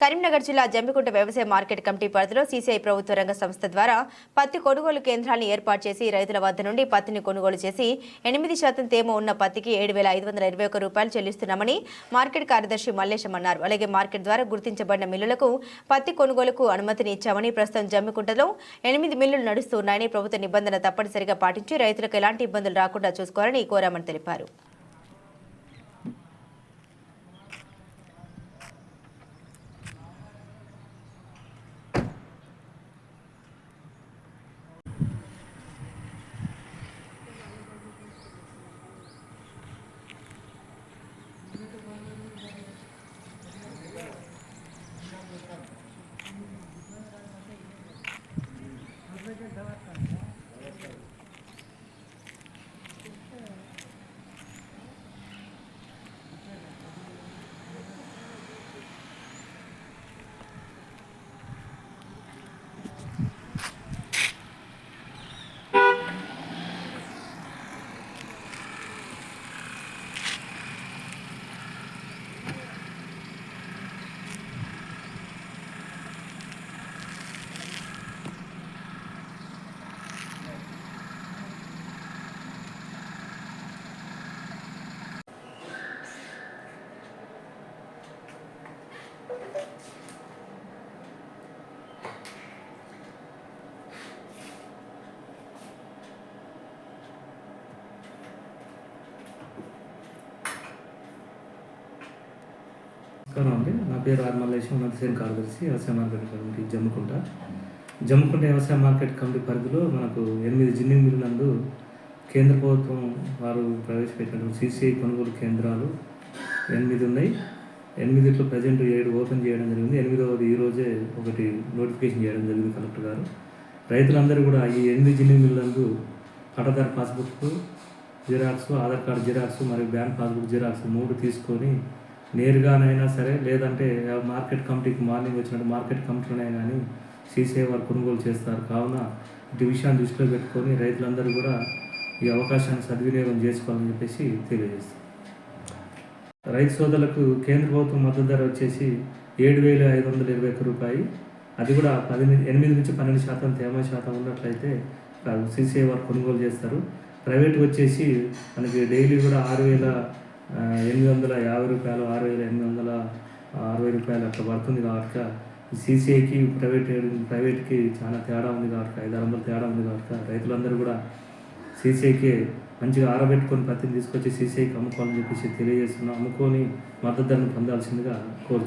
కరీంనగర్ జిల్లా జంబికుంట వ్యవసాయ market committee పరిధిలో సీసీఐ ప్రభుత్వ రంగ సంస్థ ద్వారా పత్తి కొనుగోలు కేంద్రాలను ఏర్పాటు చేసి రైతుల వద్ద నుండి పత్తిని కొనుగోలు చేసి ఎనిమిది శాతం తేమ ఉన్న పత్తికి ఏడు వేల ఐదు వందల ఇరవై ఒక్క రూపాయలు చెల్లిస్తున్నామని మార్కెట్ కార్యదర్శి మల్లేశం అన్నారు. అలాగే మార్కెట్ ద్వారా గుర్తించబడిన మిల్లులకు పత్తి కొనుగోలుకు అనుమతిని ఇచ్చామని ప్రస్తుతం జమ్మికుంటలో ఎనిమిది మిల్లులు నడుస్తున్నాయని ప్రభుత్వ నిబంధన తప్పనిసరిగా పాటించి రైతులకు ఎలాంటి ఇబ్బందులు రాకుండా చూసుకోవాలని కోరామని తెలిపారు. పేరు ఆర్ మల్లేశం ఉన్నతసేన కార్యదర్శి వ్యవసాయ మార్కెట్ కమిటీ జమ్ముకుంట. జమ్ముకుంట వ్యవసాయ మార్కెట్ కమిటీ పరిధిలో మనకు ఎనిమిది జిన్నింగ్ మిల్లు నందు కేంద్ర ప్రభుత్వం వారు ప్రవేశపెట్టిన సీసీఐ కొనుగోలు కేంద్రాలు ఎనిమిది ఉన్నాయి. ఎనిమిదిట్లో ప్రజెంట్ ఏడు ఓపెన్ చేయడం జరిగింది. ఎనిమిదవది ఈ రోజే ఒకటి నోటిఫికేషన్ చేయడం జరిగింది కలెక్టర్ గారు. రైతులందరూ కూడా ఈ ఎనిమిది జిన్నింగ్ మిల్లు నందు pattadar passbook Xerox Aadhaar card Xerox మరియు బ్యాంక్ పాస్బుక్ జిరాక్స్ మూడు తీసుకొని నేరుగానైనా సరే లేదంటే మార్కెట్ కమిటీకి మార్నింగ్ వచ్చినట్టు మార్కెట్ కమిటీలోనే కానీ సీసీఐ వారు కొనుగోలు చేస్తారు. కావున ఇటు విషయాన్ని దృష్టిలో పెట్టుకొని రైతులందరూ కూడా ఈ అవకాశాన్ని సద్వినియోగం చేసుకోవాలని చెప్పేసి తెలియజేస్తారు రైతు సోదరులకు కేంద్ర ప్రభుత్వం మద్దతు ధర వచ్చేసి ఏడు వేల ఐదు వందల ఇరవై ఒక్క రూపాయి. అది కూడా పది ఎనిమిది నుంచి పన్నెండు శాతం తేమ శాతం ఉన్నట్లయితే సీసీఐ వారు కొనుగోలు చేస్తారు. ప్రైవేట్ వచ్చేసి మనకి డైలీ కూడా ఆరు వేల ఎనిమిది వందల యాభై రూపాయలు ఆరు వేల ఎనిమిది వందల అరవై రూపాయలు అట్లా పడుతుంది కాబట్టి సీసీఐకి ప్రైవేట్ ప్రైవేట్కి చాలా తేడా ఉంది కాబట్టి ఐదు ఆరు వందల తేడా ఉంది కాబట్టి రైతులందరూ కూడా సీసీఐకి మంచిగా ఆరబెట్టుకొని పత్తిని తీసుకొచ్చి సీసీఐకి అమ్ముకోవాలని చెప్పేసి తెలియజేస్తున్నాం. అమ్ముకొని మద్దతు ధరను పొందాల్సిందిగా కోరుతున్నాం.